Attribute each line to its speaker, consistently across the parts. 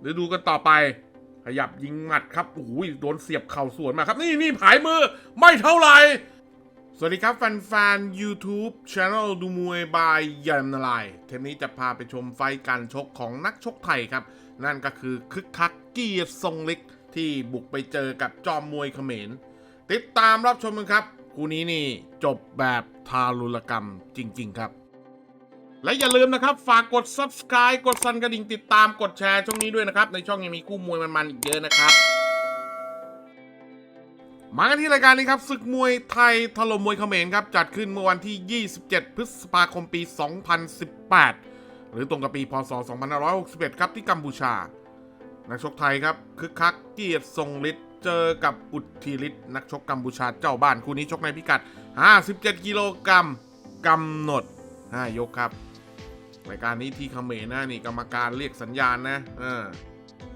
Speaker 1: เดี๋ยวดูกันต่อไป ขยับยิงหมัดครับโอ้ยโดนเสียบเข่าสวนมาครับ นี่นี่ผายมือไม่เท่าไหร่ สวัสดีครับแฟนๆ YouTube Channel ดูมวยบายยันนาลาย เทปนี้จะพาไปชมไฟการชกของนักชกไทยครับ นั่นก็คือคึกคักเกียรติทรงฤทธิ์ที่บุกไปเจอกับจอมมวยเขมร ติดตามรับชมกันครับ คู่นี้นี่จบแบบทารุณกรรมจริง ๆ ครับ และอย่าลืมนะครับ ฝากกด subscribe กดสั่นกระดิ่งติดตามกดแชร์ช่องนี้ด้วยนะครับ ในช่องยังมีคู่มวยมันๆอีกเยอะนะครับ มากันที่รายการนี้ครับศึกมวยไทยถล่มมวยเขมรครับ จัดขึ้นเมื่อวันที่ 27 พฤษภาคมปี 2018 หรือตรงกับปีพศ 2561 ครับที่กัมพูชา นักชกไทยครับคึกคักเกียรติทรงฤทธิ์เจอกับอุทธิฤทธิ์นักชกกัมพูชาเจ้าบ้านคู่นี้ชกในพิกัด 57 กิโลกรัมกำหนด 5 ยกครับ รายการนี้ที่เขมรนะนี่กรรมการเรียกสัญญาณนะเออ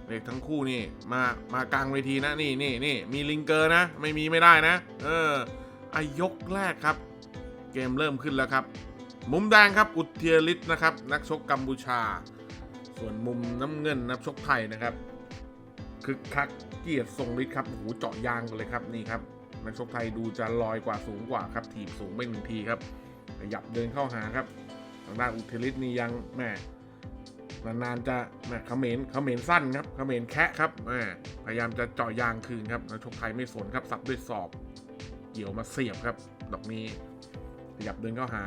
Speaker 1: เรียกทั้งคู่นี่มามากลางเวทีนะนี่นี่นี่มีลิงเกอร์นะ ไม่มีไม่ได้นะ เอออายกแรกครับ เกมเริ่มขึ้นแล้วครับ มุมแดงครับอุทเทียริศนะครับ นักชกกัมพูชา ส่วนมุมน้ำเงินนักชกไทยนะครับคึกคักเกียรติทรงฤทธิ์ครับโอ้โหเจาะยางกันเลยครับนี่ครับนักชกไทยดูจะลอยกว่าสูงกว่าครับถีบสูงไปหนึ่งทีครับขยับเดินเข้าหาครับ ด้านอุทิลิตนี่ยังแม่นานๆจะแม่เขมรเขมรสั้นครับเขมรแคะครับแม่พยายามจะเจาะยางคืนครับนักชกไทยไม่สนครับสับด้วยศอกเกี่ยวมาเสียบครับ ดอกนี้ขยับเดินเข้าหา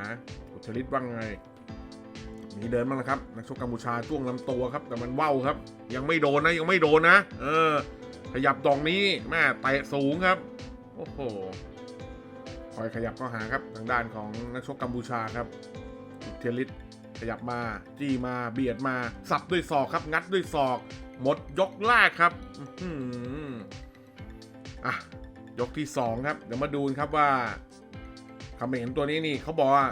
Speaker 1: อุทิลิตว่างไงมีเดินบ้างนะครับนักชกกัมพูชาจ้วงลำตัวครับ แต่มันว่าวครับ ยังไม่โดนนะยังไม่โดนนะ เออ ขยับดองนี้แม่เตะสูงครับ โอ้โหคอยขยับเข้าหาครับทางด้านของนักชกกัมพูชาครับ เทียริสขยับมา จี้มาเบียดมา สับด้วยศอกครับ งัดด้วยศอก หมดยกแรกครับอือฮึอะ ยกที่สองครับ เดี๋ยวมาดูครับว่าเขมรตัวนี้นี่เขาบอกว่า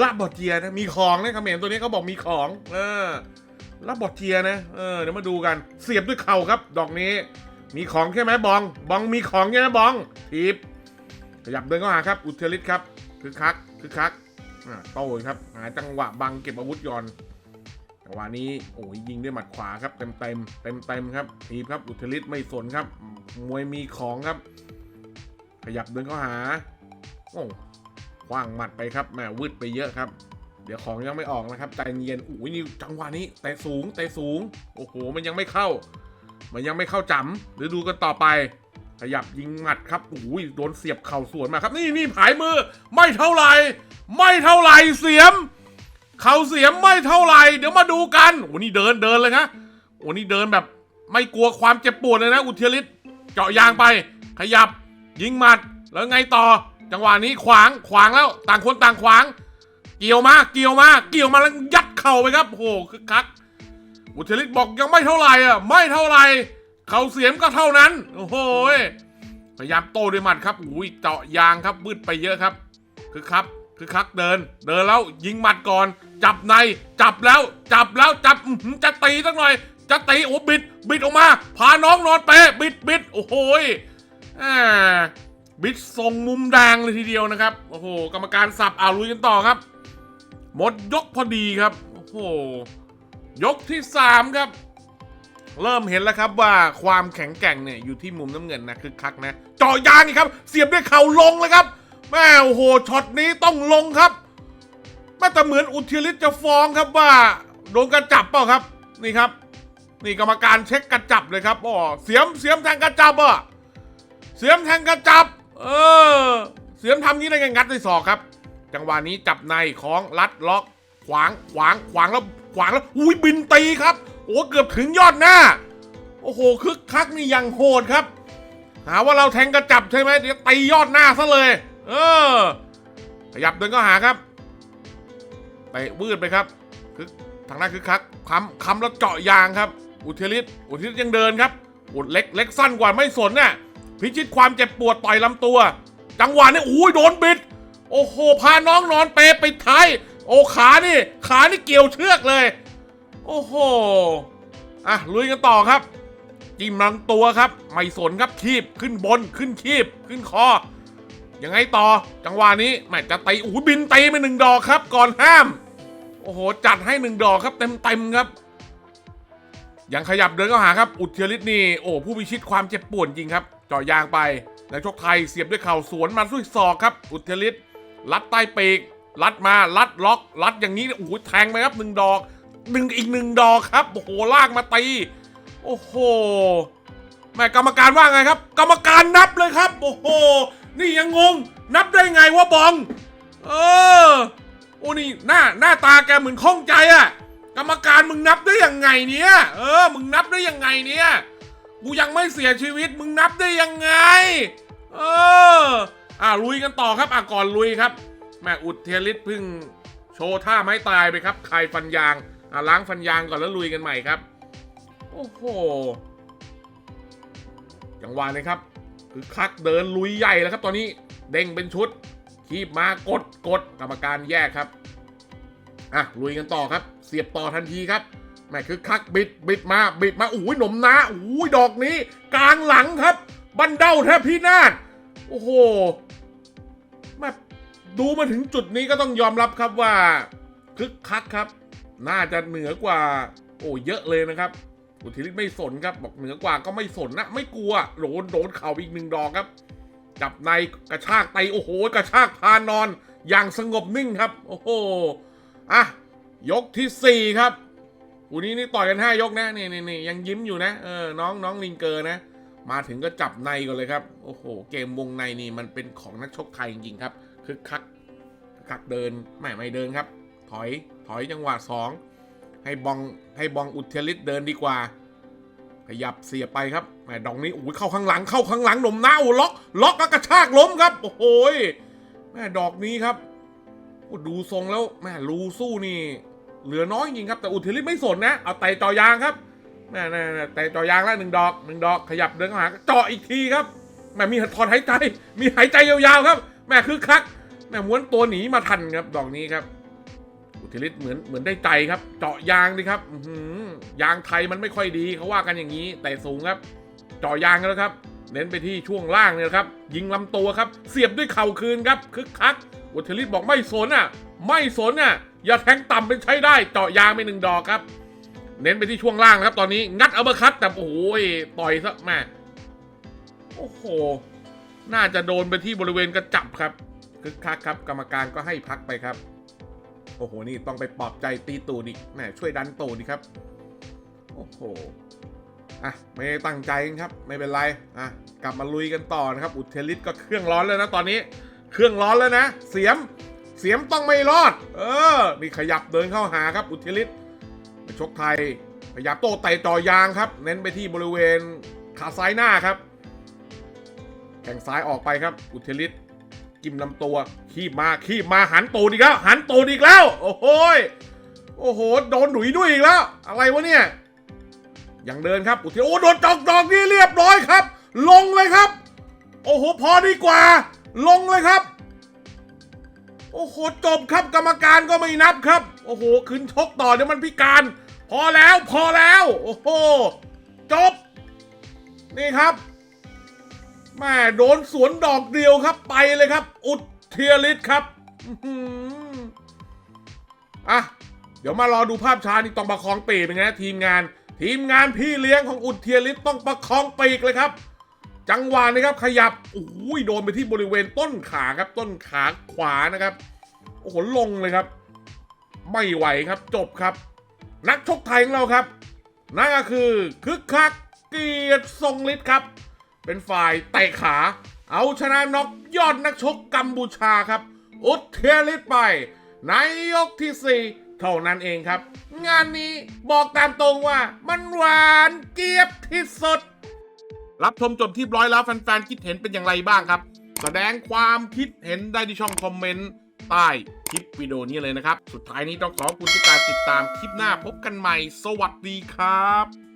Speaker 1: ลาบบอเจียนะมีของนะเขมรตัวนี้เขาบอกมีของ เออลาบบอเจียนะเออเดี๋ยวมาดูกัน เสียบด้วยเข่าครับ ดอกนี้ มีของใช่ไหมบอง บองมีของใช่ไหมบองทีบขยับเดินเข้าหาครับ อุทเทลิตครับ คือคัก คือคัก โต้ครับหาจังหวะบังเก็บอาวุธก่อนจังหวะนี้โอ้ยยิงด้วยหมัดขวาครับเต็มเต็มเต็มเต็มครับทีบครับอุทลิตไม่สนครับ มวยมีของครับ ขยับเดินเข้าหาโอ้คว้างหมัดไปครับแหมวืดไปเยอะครับ เดี๋ยวของยังไม่ออกนะครับใจเย็นอุ้ยนี่จังหวะนี้เตะสูงเตะสูงโอ้โหมันยังไม่เข้า มันยังไม่เข้าจำเดี๋ยวดูกันต่อไป ขยับยิงหมัดครับโอ้ยโดนเสียบเข่าสวนมาครับ นี่นี่ผายมือไม่เท่าไหร่ ไม่เท่าไหร่เสียม เข่าเสียมไม่เท่าไหร่เดี๋ยวมาดูกันโอ้นี่เดินเดินเลยนะโอ้นี่เดินแบบ ไม่กลัวความเจ็บปวดเลยนะ อุทเทลิตเจาะยางไป ขยับ ยิงหมัดแล้วไงต่อ จังหวะนี้ขวางขวางแล้ว ต่างคนต่างขวาง เกี่ยวมาเกี่ยวมาเกี่ยวมาแล้วยัดเข่าไปครับโอ้โหคึกคักอุทเทลิตบอกยังไม่เท่าไหร่อะไม่เท่าไหร่เข่าเสียมก็เท่านั้น โอ้โหยพยายามโต้ด้วยหมัดครับอุ้ยเจาะยางครับบืดไปเยอะครับ คือครับ คือคักเดิน เดินแล้วยิงหมัดก่อน จับใน จับแล้ว จับแล้วจับจะตีสักหน่อย จะตีโอ้บิด บิดออกมา พาน้องนอนเปะบิดบิดโอ้โหบิดทรงมุมแดงเลยทีเดียวนะครับ โอ้โห กรรมการสับอาลุยกันต่อครับ หมดยกพอดีครับ โอ้โห ยกที่สามครับ เริ่มเห็นแล้วครับว่าความแข็งแกร่งเนี่ยอยู่ที่มุมน้ำเงินนะคือคักนะ เจาะยางครับ เสียบด้วยเข่าลงเลยครับ แม่โอ้โหช็อตนี้ต้องลงครับแม่แต่เหมือนอุทิลิตจะฟ้องครับว่าโดนกระจับเปล่าครับนี่ครับ นี่กรรมการเช็คกระจับเลยครับอ๋อเสียมเสียมแทงกระจับอะเสียมแทงกระจับ เออ เสียมทำนี้ได้ไงงัดด้วยศอกครับ จังหวะนี้จับในของรัดล็อก ขวางขวางขวางแล้วขวางแล้วอุ้ยบินตีครับโอ้เกือบถึงยอดหน้า โอ้โหคึกคักนี่ยังโหดครับ หาว่าเราแทงกระจับใช่ไหมเดี๋ยวตียอดหน้าซะเลย เออ ขยับเดินก็หาครับเตะวืดไปครับคือทางหน้าคือคักคำคำแล้วเจาะยางครับ อุทิลิตอุทิลิตยังเดินครับอุดเล็กเล็กสั้นกว่าไม่สนน่ะพิชิตความเจ็บปวดต่อยลำตัว จังหวะนี้อุ้ยโดนบิด โอ้โหพาน้องนอนเปไปท้ายโอ้ขานี่ ขานี่เกี่ยวเชือกเลย โอ้โหอะลุยกันต่อครับ จิ้มลำตัวครับ ไม่สนครับคีบขึ้นบนขึ้นคีบขึ้นคอ ยังไงต่อ จังหวะนี้แม่จะตีอู้บินตีไปหนึ่งดอกครับ ก่อนห้าม โอ้โห จัดให้หนึ่งดอกครับเต็มเต็มๆครับ ยังขยับเดินเข้าหาครับ อุดเทียริสนี่ โอ้ผู้พิชิตความเจ็บปวดจริงครับเจาะยางไปนักชกไทยเสียบด้วยเข่าสวนมาด้วยศอกครับ อุดเทียริสลัดใต้ปีกลัดมาลัดล็อก ลัดอย่างนี้โอ้โหแทงไปครับหนึ่งดอกหนึ่งอีกหนึ่งดอกครับโอ้โหลากมาตีโอ้โหแม่กรรมการว่าไงครับ กรรมการนับเลยครับ โอ้โห นี่ยังงง นับได้ไงวะบอง เออ โอ้นี่หน้าหน้าตาแกเหมือนข้องใจอะกรรมการมึงนับได้ยังไงเนี่ย เออ มึงนับได้ยังไงเนี่ย กูยังไม่เสียชีวิต มึงนับได้ยังไง เออ อ่าลุยกันต่อครับ อะก่อนลุยครับ แม่อุดเทียริสพึ่งโชว์ท่าไม้ตายไปครับคายฟันยาง อะล้างฟันยางก่อนแล้วลุยกันใหม่ครับ โอ้โห จังหวะนี้ครับ คือคักเดินลุยใหญ่แล้วครับตอนนี้เด้งเป็นชุดคีบมากดกดกรรมการแยกครับอะลุยกันต่อครับ เสียบต่อทันทีครับแม่คือคักบิดบิดมาบิดมาอุ้ยหนมนะอุ้ยดอกนี้ กลางหลังครับ บันเดาแทบพินาศโอ้โหแม่ดูมาถึงจุดนี้ก็ต้องยอมรับครับว่าคึกคักครับ น่าจะเหนือกว่า โอ้เยอะเลยนะครับ อุทิลิตไม่สนครับบอกเหนือกว่าก็ไม่สนนะไม่กลัวโดนโดนเข่าอีกหนึ่งดอกครับ จับในกระชากไตโอ้โห กระชากพานอนอย่างสงบนิ่งครับ โอ้โหอะยกที่สี่ครับอูนี้นี่ต่อยกันห้ายกนะนี่นี่นยังยิ้มอยู่นะเออน้องน้องลิงเกอร์นะ มาถึงก็จับในก่อนเลยครับโอ้โห เกมวงในนี่มันเป็นของนักชกไทยจริงๆครับคึกคักคึกคักเดินไม่ไม่เดินครับ ถอยถอยจังหวะสอง ให้บองให้บองอุเทลิสเดินดีกว่า ขยับเสียไปครับแหมดองนี้โอ้ยเข้าข้างหลังเข้าข้างหลังหนมหน้าอ้ล็อกล็อกแล้วกระชากล้มครับโอ้โหยแม่ดอกนี้ครับดูทรงแล้วแม่รูสู้นี่ เหลือน้อยจริงครับแต่อุทิลิตไม่สนนะเอาไต่จอยางครับแม่แม่แม่ไต่จอยางแล้วหนึ่งดอกหนึ่งดอกขยับเดินเข้าหาเจาะอีกทีครับแม่มีถอนหายใจ มีหายใจยาวๆครับ แม่คือคักแม่ม้วนตัวหนีมาทันครับดอกนี้ครับ อุทิลิตเหมือนเหมือนได้ใจครับ เจาะยางดิครับหือยางไทยมันไม่ค่อยดีเขาว่ากันอย่างนี้ แต่สูงครับ เจาะยางกันแล้วครับ เน้นไปที่ช่วงล่างเนี่ยครับ ยิงลำตัวครับ เสียบด้วยเข่าคืนครับคึกคัก อุทิลิตบอกไม่สนอะ ไม่สนอะ อย่าแทงต่ำเป็นใช้ได้ เจาะยางไปหนึ่งดอกครับ เน้นไปที่ช่วงล่างครับ ตอนนี้งัดอัปเปอร์คัตแต่โอ้โหต่อยซะแม่โอ้โห น่าจะโดนไปที่บริเวณกระจับครับคึกคักครับ กรรมการก็ให้พักไปครับ อ้โห นี่ต้องไปปลอบใจตีตูนีแหมช่วยดันตูดดีครับ โอ้โห อะ ไม่ได้ตั้งใจครับ ไม่เป็นไร อะ กลับมาลุยกันต่อนะครับ อุทเทลิสก็เครื่องร้อนแล้วนะตอนนี้ เครื่องร้อนแล้วนะ เสียม เสียมต้องไม่รอด เออนี่ขยับเดินเข้าหาครับ อุทเทลิสไปชกไทย ขยับโต้ไต่จ่อยางครับ เน้นไปที่บริเวณขาซ้ายหน้าครับ แข่งซ้ายออกไปครับ อุทเทลิส จิ้มลำตัวขี้มาขี้มาหันตูดอีกแล้ว หันตูดอีกแล้ว โอ้โหยโอ้โห โดนหนุยด้วยอีกแล้ว อะไรวะเนี่ยยังเดินครับอุทิโอ้โดนจอกดอกนี่เรียบร้อยครับ ลงเลยครับ โอ้โหพอดีกว่า ลงเลยครับ โอ้โหจบครับกรรมการก็ไม่นับครับ โอ้โหขึ้นชกต่อเดี๋ยวมันพิการ พอแล้วพอแล้ว โอ้โหจบ นี่ครับ แม่โดนสวนดอกเดียวครับไปเลยครับ อุดเทียริสครับอะเดี๋ยวมารอดูภาพช้านี่ต้องประคองปีกเป็นไงนะทีมงาน ทีมงานพี่เลี้ยงของอุดเทียริสต้องประคองปีกเลยครับ จังหวะนี้ครับขยับโอ้ยโดนไปที่บริเวณต้นขาครับ ต้นขาขวานะครับโอ้โหลงเลยครับ ไม่ไหวครับจบครับ นักชกไทยของเราครับนั่นก็คือคึกคักเกียรติทรงฤทธิ์ครับ เป็นฝ่ายเตะขา เอาชนะน็อกยอดนักชกกัมพูชาครับ อุดเทียริสไป ในยกที่ 4 เท่านั้นเองครับ งานนี้บอกตามตรงว่ามันหวานเกียบที่สุด รับชมจบที่ร้อยแล้วแฟนๆ คิดเห็นเป็นอย่างไรบ้างครับ แสดงความคิดเห็นได้ที่ช่องคอมเมนต์ใต้คลิปวิดีโอนี้เลยนะครับ สุดท้ายนี้ต้องขอบคุณทุกการติดตามคลิปหน้าพบกันใหม่ สวัสดีครับ